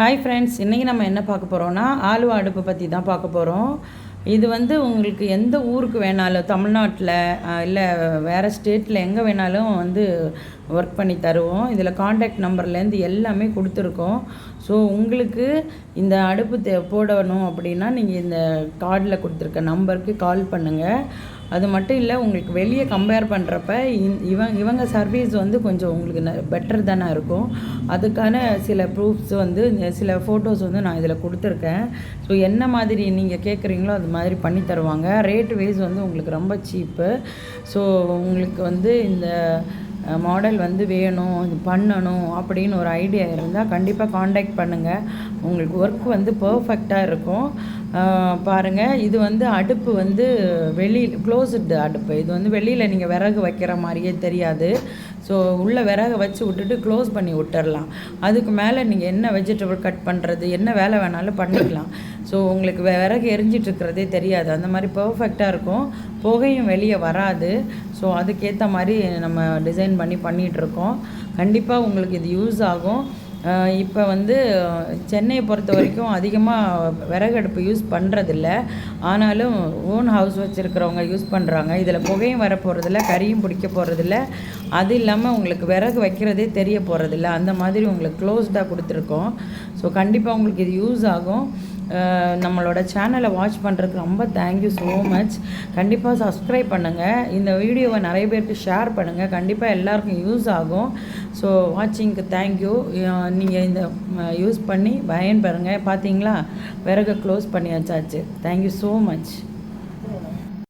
Hi friends இன்றைக்கி நம்ம என்ன பார்க்க போகிறோம்னா ஆலுவா அடுப்பு பற்றி தான் பார்க்க போகிறோம் இது வந்து உங்களுக்கு எந்த ஊருக்கு வேணாலும் தமிழ்நாட்டில் இல்லை வேறு ஸ்டேட்டில் எங்கே வேணாலும் வந்து ஒர்க் பண்ணி தருவோம். இதில் காண்டாக்ட் நம்பர்லேருந்து எல்லாமே கொடுத்துருக்கோம். ஸோ உங்களுக்கு இந்த அடுப்பு தே போடணும் அப்படின்னா நீங்கள் இந்த கார்டில் கொடுத்துருக்க நம்பருக்கு கால் பண்ணுங்கள் அது மட்டும் இல்லை உங்களுக்கு வெளியே கம்பேர் பண்ணுறப்ப இவங்க இவங்க சர்வீஸ் வந்து கொஞ்சம் உங்களுக்கு பெட்டர் தானே இருக்கும். அதுக்கான சில ப்ரூஃப்ஸ் வந்து சில ஃபோட்டோஸ் வந்து நான் இதில் கொடுத்துருக்கேன். ஸோ என்ன மாதிரி நீங்கள் கேட்குறீங்களோ அது மாதிரி பண்ணி தருவாங்க. ரேட் வைஸ் வந்து உங்களுக்கு ரொம்ப சீப்பு ஸோ உங்களுக்கு வந்து இந்த மாடல் வந்து வேணும் இது பண்ணணும் அப்படின்னு ஒரு ஐடியா இருந்தால் கண்டிப்பாக காண்டாக்ட் பண்ணுங்கள் உங்களுக்கு ஒர்க் வந்து பர்ஃபெக்டாக இருக்கும். பாருங்கள் இது வந்து அடுப்பு வந்து வெளியில் க்ளோஸ்டு அடுப்பு. இது வந்து வெளியில் நீங்கள் விறகு வைக்கிற மாதிரியே தெரியாது. ஸோ உள்ளே விறகு வச்சு விட்டுட்டு க்ளோஸ் பண்ணி விட்டுறலாம். அதுக்கு மேலே நீங்கள் என்ன வெஜிடபிள் கட் பண்ணுறது என்ன வேலை வேணாலும் பண்ணிக்கலாம். ஸோ உங்களுக்கு விறகு எரிஞ்சிட்ருக்கிறதே தெரியாது. அந்த மாதிரி பர்ஃபெக்டாக இருக்கும். புகையும் வெளியே வராது. ஸோ அதுக்கேற்ற மாதிரி நம்ம டிசைன் பண்ணி பண்ணிகிட்ருக்கோம் கண்டிப்பாக உங்களுக்கு இது யூஸ் ஆகும். இப்போ வந்து சென்னையை பொறுத்த வரைக்கும் அதிகமாக விறகடுப்பு யூஸ் பண்ணுறதில்ல ஆனாலும் ஓன் ஹவுஸ் வச்சுருக்கிறவங்க யூஸ் பண்ணுறாங்க இதில் புகையும் வர போகிறதில்ல கறியும் பிடிக்க போகிறதில்ல அது இல்லாமல் உங்களுக்கு விறகு வைக்கிறதே தெரிய போகிறதில்ல அந்த மாதிரி உங்களுக்கு க்ளோஸ்டாக கொடுத்துருக்கோம். ஸோ கண்டிப்பாக உங்களுக்கு இது யூஸ் ஆகும். நம்மளோட சேனலை வாட்ச் பண்ணுறதுக்கு ரொம்ப தேங்க்யூ ஸோ மச் கண்டிப்பாக சப்ஸ்கிரைப் பண்ணுங்கள் இந்த வீடியோவை நிறைய பேருக்கு ஷேர் பண்ணுங்கள் கண்டிப்பாக எல்லாருக்கும் யூஸ் ஆகும். ஸோ வாட்சிங்க்கு தேங்க்யூ நீங்கள் இந்த யூஸ் பண்ணி பயன் பார்த்தீங்களா விறகு close பண்ணியாச்சாச்சு. Thank you so much